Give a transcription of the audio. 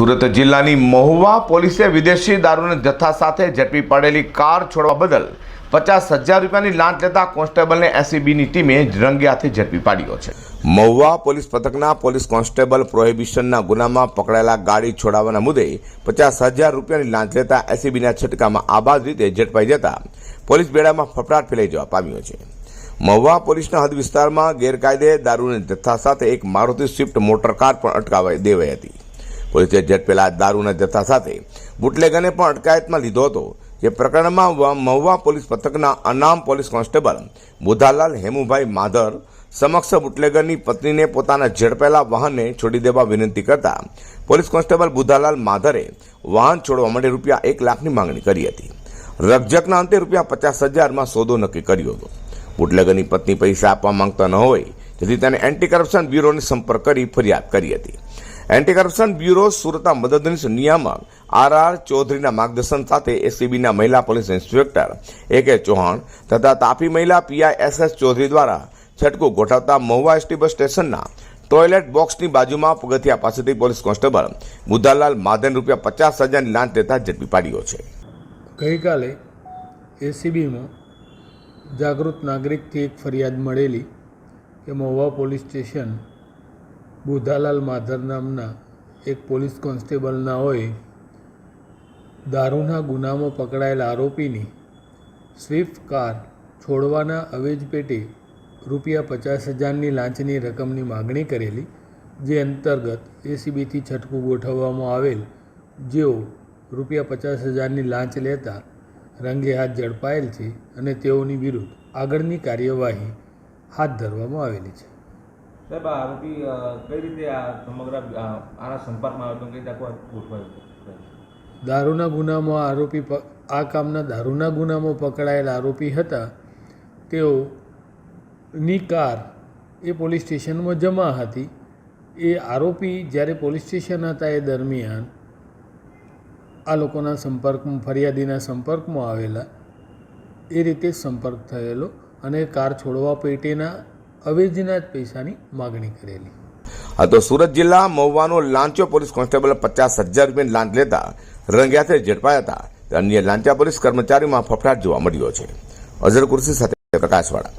સુરત જિલ્લાની મહુવા પોલીસે વિદેશી દારૂના જથ્થા સાથે ઝડપી પડેલી કાર છોડવા બદલ પચાસ હજાર રૂપિયાની લાંચ લેતા કોન્સ્ટેબલને એસીબીની ટીમે રંગે ઝડપી પાડ્યો છે. મહુવા પોલીસ પથકના પોલીસ કોન્સ્ટેબલ પ્રોહિબિશનના ગુનામાં પકડાયેલા ગાડી છોડાવવાના મુદ્દે પચાસ હજાર રૂપિયાની લાંચ લેતા એસીબીના છટકામાં આબાદ રીતે ઝડપાઈ જતા પોલીસ બેડામાં ફફડાટ ફેલાઈ જવા પામ્યો છે. મહુવા પોલીસના હદ વિસ્તારમાં ગેરકાયદે દારૂના જથ્થા સાથે એક મારુતિ સ્વિફ્ટ મોટર કાર પણ અટકાવાઈ દેવાઈ હતી. પોલીસે ઝડપેલા દારૂના જથ્થા સાથે બુટલેગરને પણ અટકાયતમાં લીધો હતો, જે પ્રકરણમાં મહુવા પોલીસ પથકના અનામ પોલીસ કોન્સ્ટેબલ બુધાલાલ હેમુભાઈ માધર સમક્ષ બુટલેગરની પત્નીને પોતાના ઝડપેલા વાહનને છોડી દેવા વિનંતી કરતા પોલીસ કોન્સ્ટેબલ બુધાલાલ માધરે વાહન છોડવા માટે રૂપિયા એક લાખની માંગણી કરી હતી. રકઝકના અંતે રૂપિયા પચાસ હજારમાં સોદો નક્કી કર્યો હતો. બુટલેગરની પત્ની પૈસા આપવા માંગતા ન હોય, જેથી તેને એન્ટી કરપ્શન બ્યુરોને સંપર્ક કરી ફરિયાદ કરી હતી. એન્ટી કરપ્શન બ્યુરો સુરતના મદદનીશ નિયામક આર આર ચૌધરીના માર્ગદર્શન સાથે એસીબીના મહિલા પોલીસ ઇન્સ્પેક્ટર એ કે ચૌહાણ તથા તાપી મહિલા પીઆઈ એસ એસ ચૌધરી દ્વારા છટકું ગોઠવતા મહુવા એસટી બસ સ્ટેશનના ટોયલેટ બોક્સની બાજુમાં પગથિયા પાસેથી પોલીસ કોન્સ્ટેબલ બુદ્ધાલાલ માધન રૂપિયા પચાસ હજારની લાંચ લેતા ઝડપી પાડ્યો છે. ગઈકાલે એસીબીમાં જાગૃત નાગરિકથી એક ફરિયાદ મળેલી કે મહુવા પોલીસ સ્ટેશન બુધાલાલ માધર નામના એક પોલીસ કોન્સ્ટેબલના હોય, દારૂના ગુનામાં પકડાયેલ આરોપીની સ્વિફ્ટ કાર છોડવાના અવેજ પેટે રૂપિયા પચાસ હજારની લાંચની રકમની માગણી કરેલી, જે અંતર્ગત એસીબીથી છટકું ગોઠવવામાં આવેલ, જેઓ રૂપિયા પચાસ હજારની લાંચ લેતા રંગે હાથ ઝડપાયેલ છે અને તેઓની વિરુદ્ધ આગળની કાર્યવાહી હાથ ધરવામાં આવેલી છે. સાહેબ, આ આરોપી કઈ રીતે આ સમગ્ર આના સંપર્કમાં આવ્યો કઈ રીતે ગોઠવાયું દારૂના ગુનામાં આરોપી આ કામના દારૂના ગુનામાં પકડાયેલા આરોપી હતા. તેઓની કાર એ પોલીસ સ્ટેશનમાં જમા હતી. એ આરોપી જ્યારે પોલીસ સ્ટેશન હતા એ દરમિયાન આ લોકોના સંપર્કમાં, ફરિયાદીના સંપર્કમાં આવેલા. એ રીતે સંપર્ક થયેલો અને કાર છોડવા પેટેના અવેજના જ પૈસાની માગણી કરેલી. આ તો સુરત જિલ્લા મહુવાનો લાંચો પોલીસ કોન્સ્ટેબલ પચાસ હજાર રૂપિયાની લાંચ લેતા રંગ્યાથે ઝડપાયા હતા. અન્ય લાંચા પોલીસ કર્મચારીમાં ફફડાટ જોવા મળ્યો છે. અઝર કુર્સી સાથે પ્રકાશવાળા.